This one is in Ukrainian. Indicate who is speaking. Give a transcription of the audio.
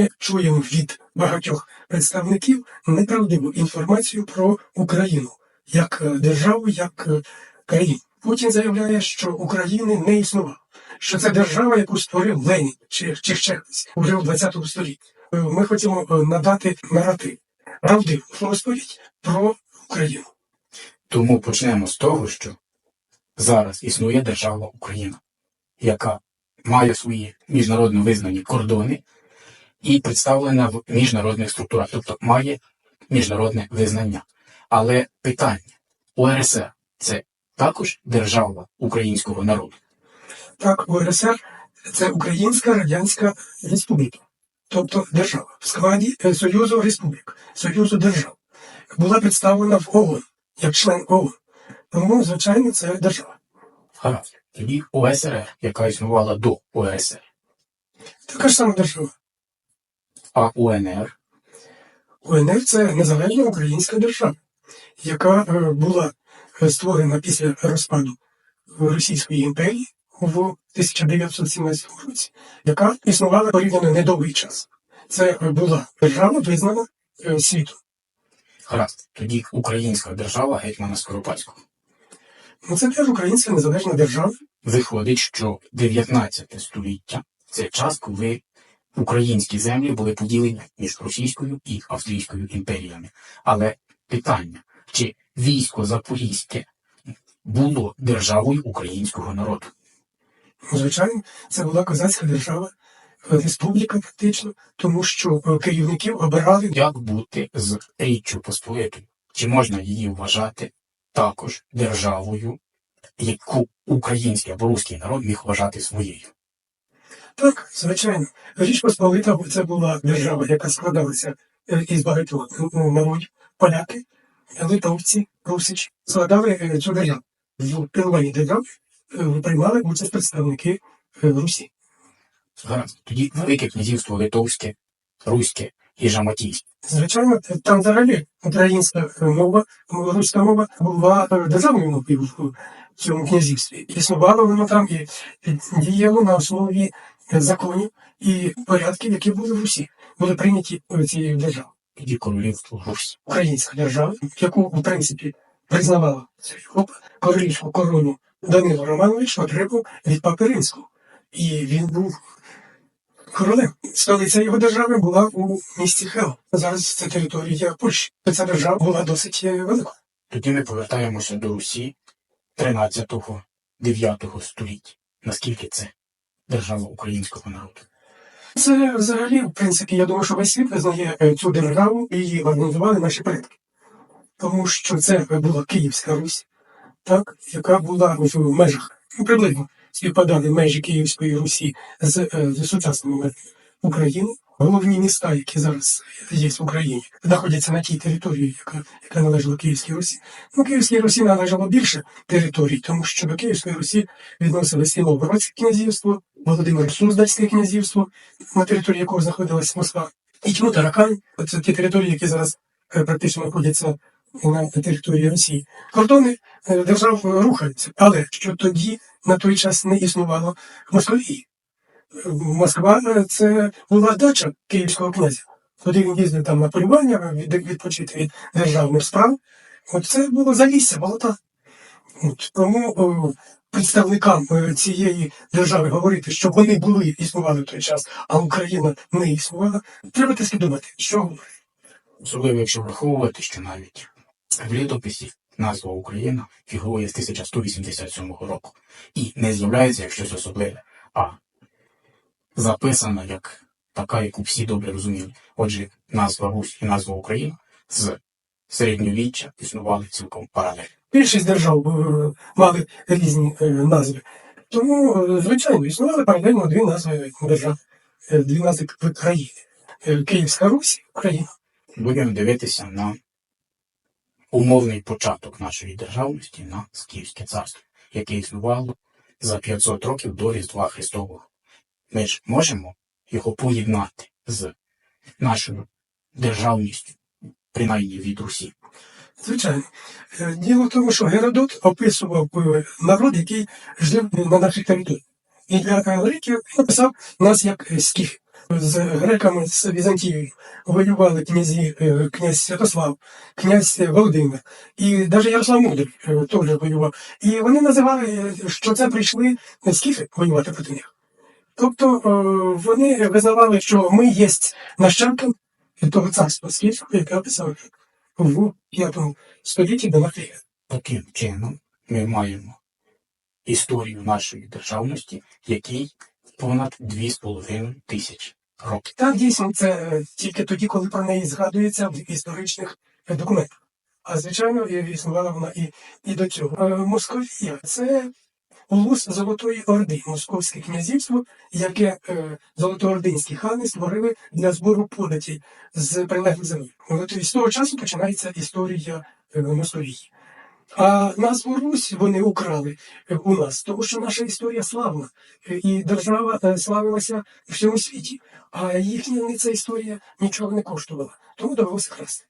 Speaker 1: ми чуємо від багатьох представників неправдиву інформацію про Україну як е, державу, як е, країну. Путін заявляє, що України не існувало, що це держава, яку створив Ленін чи, чи ще хтось уже у 20 столітті. Е, Ми хочемо надати наратив, правдиву розповідь про Україну.
Speaker 2: Тому почнемо з того, що зараз існує держава Україна, яка має свої міжнародно визнані кордони і представлена в міжнародних структурах, тобто має міжнародне визнання. Але питання УРСР це також держава українського народу.
Speaker 1: Так, УРСР це Українська Радянська Республіка, тобто держава в складі е, Союзу Республік, Союзу держав. Була представлена в ООН як член ООН. Тому, звичайно, це держава.
Speaker 2: Гаразд. Тоді УСРР, яка існувала до УРСР,
Speaker 1: Така ж сама держава.
Speaker 2: А УНР
Speaker 1: УНР це незалежна українська держава, яка е, була е, створена після розпаду Російської імперії в 1917 році, яка існувала порівняно недовгий час. Це е, була держава, визнана світом.
Speaker 2: гаразд. Тоді українська держава гетьмана Скоропадського.
Speaker 1: Ну, це теж українська незалежна держава.
Speaker 2: Виходить, що 19 століття це час, коли українські землі були поділені між Російською і Австрійською імперіями. Але питання, чи військо Запорізьке було державою українського народу?
Speaker 1: Звичайно, це була козацька держава, е, республіка фактично, тому що е, керівників обирали
Speaker 2: Як бути з Річчю Посполитою? Чи можна її вважати також державою, яку український або руський народ міг вважати своєю?
Speaker 1: Так, звичайно. Річ Посполита це була держава, яка складалася е, із багатьох ну, народів. Поляки, литовці, русичі складали е, цю державу. В керуванні держави е, приймали участь представники Русі.
Speaker 2: Гаразд. Тоді Велике князівство Литовське, Руське і Жаматійське.
Speaker 1: Звичайно, там взагалі українська мова, руська мова була державною мовою в цьому князівстві. Існувало воно там і діяло на основі законів і порядків, які були в Русі, були прийняті цією державою.
Speaker 2: Тоді королівство Русь.
Speaker 1: українська держава, яку, в принципі, признавала ця Європа, королівську корону Данило Романович отримав від Папи Римського. І він був королем. Столиця його держави була у місті Хел. Зараз це територія Польщі. Ця держава була досить е, великою.
Speaker 2: Тоді ми повертаємося до Русі 13-9 століття. Наскільки це держава українського народу?
Speaker 1: Це взагалі, в принципі, я думаю, що весь світ визнає е, цю державу і її організували наші предки. Тому що це була Київська Русь, так, яка була в межах, ну, приблизно співпадали межі Київської Русі з, е, з сучасними межами України. Головні міста, які зараз є в Україні, знаходяться на тій території, яка, яка належала Київській Русі. Ну, Київській Русі належало більше територій, тому що до Київської Русі відносилися і Новгородське князівство, Володимир Суздальське князівство, на території якого знаходилась Москва, і Тьму Таракань. Це ті території, які зараз е, практично знаходяться на території Росії. Кордони е, держав е, рухаються, але що тоді на той час не існувало Московії. Москва це була дача київського князя. Куди він їздив там на полювання, відпочити від державних справ. От це було залісся, болота. Тому представникам е, цієї держави говорити, що вони були існували в той час, а Україна не існувала, треба трішки думати, що.
Speaker 2: Особливо, якщо враховувати, що навіть в літописі назва Україна фігурує з 1187 року і не з'являється як щось особливе, а записана як така, яку всі добре розуміли. Отже, назва Русь і назва Україна з середньовіччя існували цілком паралельно.
Speaker 1: Більшість держав е, мали різні е, назви. Тому, е, звичайно, існували паралельно дві назви держав, дві назви країни. Київська Русь, Україна.
Speaker 2: Будемо дивитися на умовний початок нашої державності на Скіфське царство, яке існувало за 500 років до Різдва Христового. Ми ж можемо його поєднати з нашою державністю, принаймні від Русі.
Speaker 1: Звичайно. Е, Діло в тому, що Геродот описував е, народ, який жив на нашій території. І для греків написав нас як е, скіфи. З греками з Візантією воювали князі, князь Святослав, князь Володимир, і навіть Ярослав Мудрий теж воював. І вони називали, що це прийшли скіфи воювати проти них. Тобто вони визнавали, що ми є нащадком того царства скіфів, яке описав в 5 столітті Матвія.
Speaker 2: Таким чином ми маємо історію нашої державності, якій понад 2,5 тисячі років.
Speaker 1: Так, дійсно, це е, тільки тоді, коли про неї згадується в історичних документах. А звичайно, існувала вона і, і до цього. Е, Московія це улус Золотої Орди, Московське князівство, яке е, золотоординські хани створили для збору податей з прилеглих земель. От з того часу починається історія е, Московії. А назву Русь вони украли е, у нас, тому що наша історія славна, е, і держава е, славилася в всьому світі. А їхня ця історія нічого не коштувала, тому довелося красти.